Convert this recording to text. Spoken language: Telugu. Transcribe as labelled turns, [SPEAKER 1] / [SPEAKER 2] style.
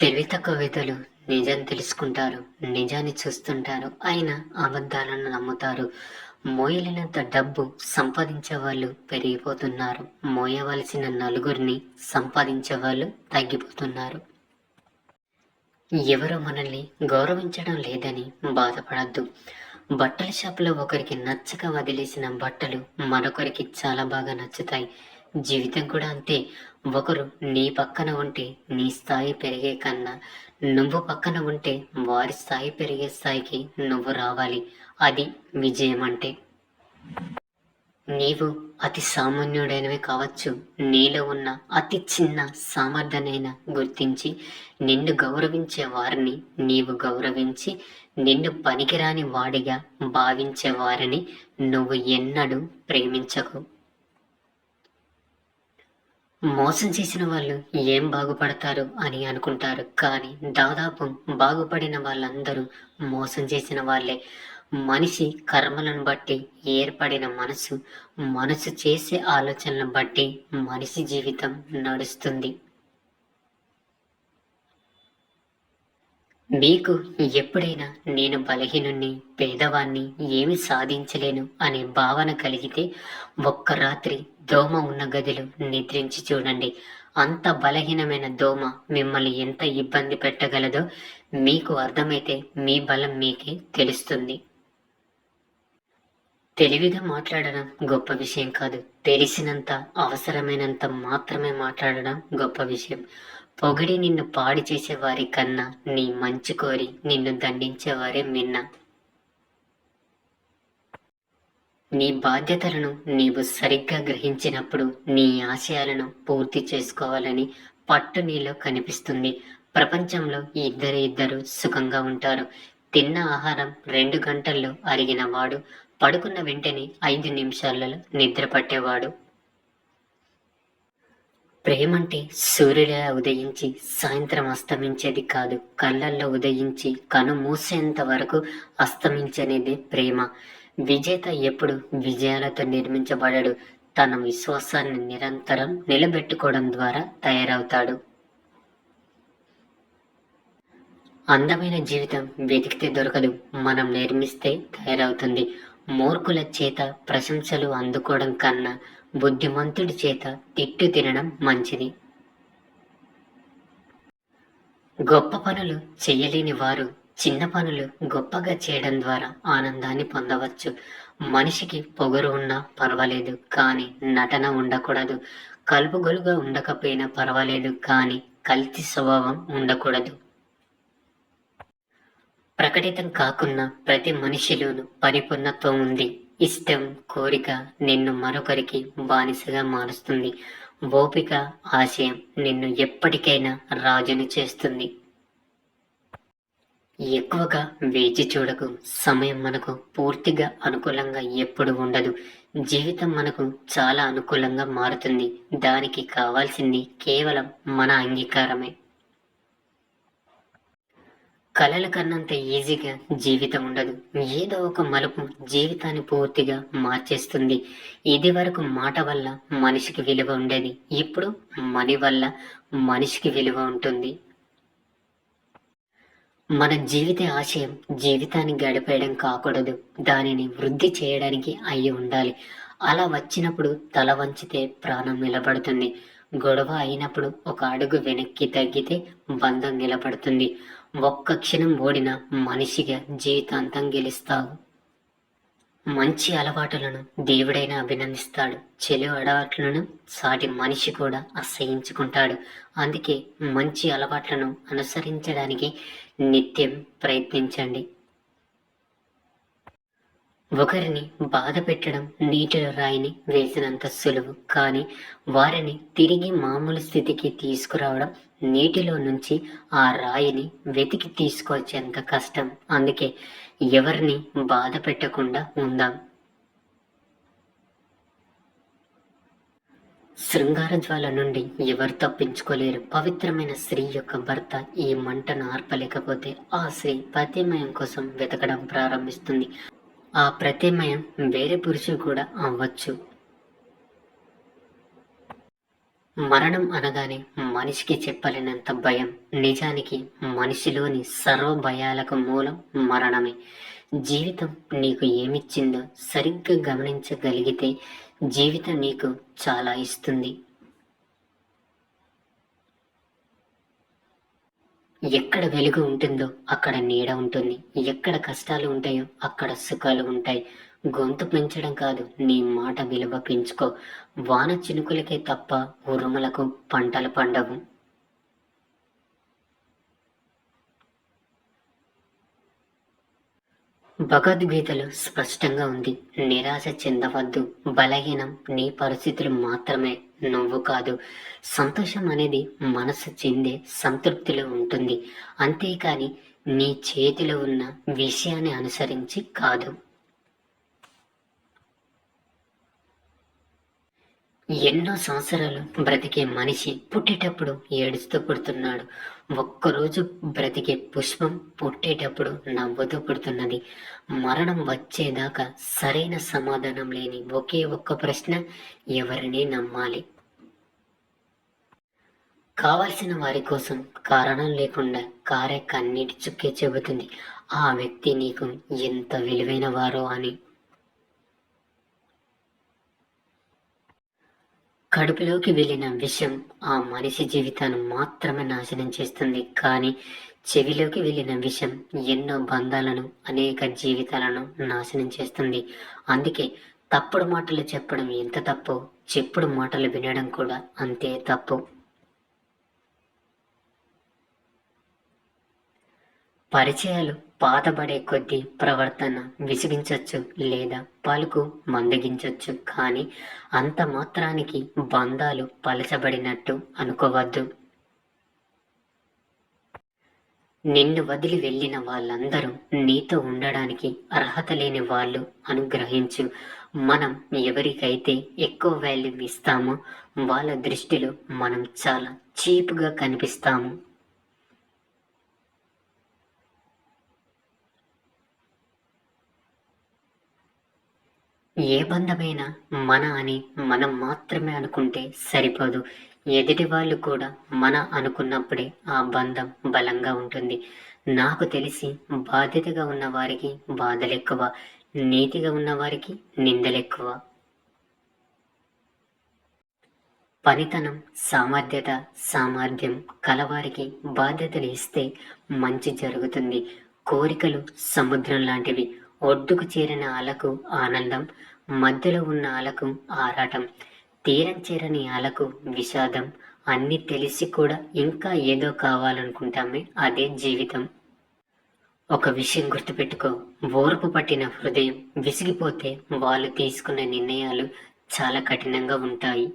[SPEAKER 1] తెలివి తక్కువ వ్యక్తులు నిజం తెలుసుకుంటారు నిజాన్ని చూస్తుంటారు అయినా అబద్ధాలను నమ్ముతారు. మోయలేనంత డబ్బు సంపాదించే వాళ్ళు పెరిగిపోతున్నారు. మోయవలసిన నలుగురిని సంపాదించే వాళ్ళు తగ్గిపోతున్నారు. ఎవరు మనల్ని గౌరవించడం లేదని బాధపడద్దు. బట్టల షాపులో ఒకరికి నచ్చక వదిలేసిన బట్టలు మరొకరికి చాలా బాగా నచ్చుతాయి. జీవితం కూడా అంతే. ఒకరు నీ పక్కన ఉంటే నీ స్థాయి పెరిగే కన్నా నువ్వు పక్కన ఉంటే వారి స్థాయి పెరిగే స్థాయికి నువ్వు రావాలి. అది విజయం అంటే నీవు అతి సామాన్యుడైనవి కావచ్చు. నీలో ఉన్న అతి చిన్న సామర్థ్యనైనా గుర్తించి నిన్ను గౌరవించే వారిని నీవు గౌరవించి నిన్ను పనికిరాని వాడిగా భావించే వారిని నువ్వు ఎన్నడూ ప్రేమించకు. మోసం చేసిన వాళ్ళు ఏం బాగుపడతారు అని అనుకుంటారు. కానీ దాదాపు బాగుపడిన వాళ్ళందరూ మోసం చేసిన వాళ్ళే. మనిషి కర్మలను బట్టి ఏర్పడిన మనసు మనసు చేసే ఆలోచనలను బట్టి మనిషి జీవితం నడుస్తుంది. మీకు ఎప్పుడైనా నేను బలహీనుణ్ణి పేదవాణ్ణి ఏమి సాధించలేను అనే భావన కలిగితే ఒక్క రాత్రి దోమ ఉన్న గదిలో నిద్రించి చూడండి. అంత బలహీనమైన దోమ మిమ్మల్ని ఎంత ఇబ్బంది పెట్టగలదో మీకు అర్థమైతే మీ బలం మీకే తెలుస్తుంది. తెలివిగా మాట్లాడడం గొప్ప విషయం కాదు. తెలిసినంత అవసరమైనంత మాత్రమే మాట్లాడడం గొప్ప విషయం. పొగిడి నిన్ను పాడి చేసేవారి కన్నా నీ మంచి కోరి నిన్ను దండించేవారే మిన్న. నీ బాధ్యతలను నీవు సరిగ్గా గ్రహించినప్పుడు నీ ఆశయాలను పూర్తి చేసుకోవాలని పట్టు నీలో కనిపిస్తుంది. ప్రపంచంలో ఇద్దరు ఇద్దరు సుఖంగా ఉంటారు. తిన్న ఆహారం రెండు గంటల్లో అరిగిన వాడు పడుకున్న వెంటనే ఐదు నిమిషాలలో నిద్ర పట్టేవాడు. ప్రేమంటే సూర్యుడిలా ఉదయించి సాయంత్రం అస్తమించేది కాదు కళ్ళల్లో ఉదయించి కను మూసేంత వరకు అస్తమించనేది ప్రేమ. విజేత ఎప్పుడు విజయాలతో నిర్మించబడడు తన విశ్వాసాన్ని నిరంతరం నిలబెట్టుకోవడం ద్వారా తయారవుతాడు. అందమైన జీవితం వెతికితే దొరకదు మనం నిర్మిస్తే తయారవుతుంది. మూర్ఖుల చేత ప్రశంసలు అందుకోవడం కన్నా బుద్ధిమంతుడి చేత తిట్టు తినడం మంచిది. గొప్ప పనులు చేయలేని వారు చిన్న పనులు గొప్పగా చేయడం ద్వారా ఆనందాన్ని పొందవచ్చు. మనిషికి పొగరు ఉన్నా పర్వాలేదు కానీ నటన ఉండకూడదు. కలుపుగొలుగా ఉండకపోయినా పర్వాలేదు కానీ కల్తీ స్వభావం ఉండకూడదు. ప్రకటితం కాకున్న ప్రతి మనిషిలోనూ పరిపూర్ణత్వం ఉంది. ఇష్టం కోరిక నిన్ను మరొకరికి బానిసగా మారుస్తుంది. ఓపిక ఆశయం నిన్ను ఎప్పటికైనా రాజుని చేస్తుంది. ఎక్కువగా వేచి చూడకు. సమయం మనకు పూర్తిగా అనుకూలంగా ఎప్పుడు ఉండదు. జీవితం మనకు చాలా అనుకూలంగా మారుతుంది. దానికి కావాల్సింది కేవలం మన అంగీకారమే. కలల కన్నంత ఈజీగా జీవితం ఉండదు. ఏదో ఒక మలుపు జీవితాన్ని పూర్తిగా మార్చేస్తుంది. ఇది వరకు మాట వల్ల మనిషికి విలువ ఉండేది. ఇప్పుడు మని వల్ల మనిషికి విలువ ఉంటుంది. మన జీవిత ఆశయం జీవితాన్ని గడిపేయడం కాకూడదు. దానిని వృద్ధి చేయడానికి అయి ఉండాలి. అలా వచ్చినప్పుడు తల వంచితే ప్రాణం నిలబడుతుంది. గొడవ అయినప్పుడు ఒక అడుగు వెనక్కి తగ్గితే బంధం నిలబడుతుంది. ఒక్క క్షణం ఓడిన మనిషిగా జీవితాంతం గెలుస్తావు. మంచి అలవాటులను దేవుడైనా అభినందిస్తాడు. చెడు అలవాట్లను సాటి మనిషి కూడా అసహించుకుంటాడు. అందుకే మంచి అలవాట్లను అనుసరించడానికి నిత్యం ప్రయత్నించండి. ఒకరిని బాధ పెట్టడం నీటిలో రాయిని వేసినంత సులువు. కానీ వారిని తిరిగి మామూలు స్థితికి తీసుకురావడం నీటిలో నుంచి ఆ రాయిని వెతికి తీసుకొచ్చేంత కష్టం. అందుకే ఎవరిని బాధ పెట్టకుండా ఉందాం. శృంగార జ్వాల నుండి ఎవరు తప్పించుకోలేరు. పవిత్రమైన స్త్రీ యొక్క భర్త ఈ మంటను ఆర్పలేకపోతే ఆ స్త్రీ పతిమయం కోసం వెతకడం ప్రారంభిస్తుంది. ఆ ప్రత్యమయం వేరే పురుషుడు కూడా అవ్వచ్చు. మరణం అనగానే మనిషికి చెప్పలేనంత భయం. నిజానికి మనిషిలోని సర్వ భయాలకు మూలం మరణమే. జీవితం నీకు ఏమిచ్చిందో సరిగ్గా గమనించగలిగితే జీవితం నీకు చాలా ఇస్తుంది. ఎక్కడ వెలుగు ఉంటుందో అక్కడ నీడ ఉంటుంది. ఎక్కడ కష్టాలు ఉంటాయో అక్కడ సుఖాలు ఉంటాయి. గొంతు పెంచడం కాదు నీ మాట విలువ పెంచుకో. వాన చినుకులకే తప్ప ఉరుములకు పంటలు పండవు. భగవద్గీతలో స్పష్టంగా ఉంది. నిరాశ చెందవద్దు. బలహీనం. నీ పరిస్థితులు మాత్రమే. నువ్వు కాదు. సంతోషం అనేది మనసు చెందే సంతృప్తిలో ఉంటుంది. అంతేకాని నీ చేతిలో ఉన్న విషయాన్ని అనుసరించి కాదు. ఎన్నో సంవత్సరాలు బ్రతికే మనిషి పుట్టేటప్పుడు ఏడుస్తూ పుడుతున్నాడు. ఒక్కరోజు బ్రతికే పుష్పం పుట్టేటప్పుడు నవ్వుతూ పుడుతున్నది. మరణం వచ్చేదాకా సరైన సమాధానం లేని ఒకే ఒక్క ప్రశ్న ఎవరిని నమ్మాలి? కావలసిన వారి కోసం కారణం లేకుండా కారే కన్నీటి చుక్కే చెబుతుంది. ఆ వ్యక్తి నీకు ఎంత విలువైన వారో అని కడుపులోకి వెళ్ళిన విషం ఆ మనిషి జీవితాన్ని మాత్రమే నాశనం చేస్తుంది. కానీ చెవిలోకి వెళ్ళిన విషం ఎన్నో బంధాలను అనేక జీవితాలను నాశనం చేస్తుంది. అందుకే తప్పుడు మాటలు చెప్పడం ఎంత తప్పు చెప్పుడు మాటలు వినడం కూడా అంతే తప్పు. పరిచయాలు పాతబడే కొద్దీ ప్రవర్తన విసిగించవచ్చు లేదా పలుకు మందగించవచ్చు కానీ అంత మాత్రానికి బంధాలు పలచబడినట్టు అనుకోవద్దు. నిన్ను వదిలి వెళ్ళిన వాళ్ళందరూ నీతో ఉండడానికి అర్హత లేని వాళ్ళు అనుగ్రహించు మనం ఎవరికైతే ఎక్కువ వాల్యూ ఇస్తామో వాళ్ళ దృష్టిలో మనం చాలా చీప్గా కనిపిస్తాము. ఏ బంధమైనా మన అని మనం మాత్రమే అనుకుంటే సరిపోదు. ఎదుటి వాళ్ళు కూడా మన అనుకున్నప్పుడే ఆ బంధం బలంగా ఉంటుంది. నాకు తెలిసి బాధ్యతగా ఉన్న వారికి బాధలు ఎక్కువ నీతిగా ఉన్న వారికి నిందలెక్కువ పనితనం సామర్థ్యత సామర్థ్యం కలవారికి బాధ్యతలు ఇస్తే మంచి జరుగుతుంది. కోరికలు సముద్రం లాంటివి. ఒడ్డుకు చేరిన అలకు ఆనందం మధ్యలో ఉన్న అలకు ఆరాటం తీరం చేరని అలకు విషాదం అన్నీ తెలిసి కూడా ఇంకా ఏదో కావాలనుకుంటామే అదే జీవితం. ఒక విషయం గుర్తుపెట్టుకో ఓర్పు పట్టిన హృదయం విసిగిపోతే వాళ్ళు తీసుకునే నిర్ణయాలు చాలా కఠినంగా ఉంటాయి.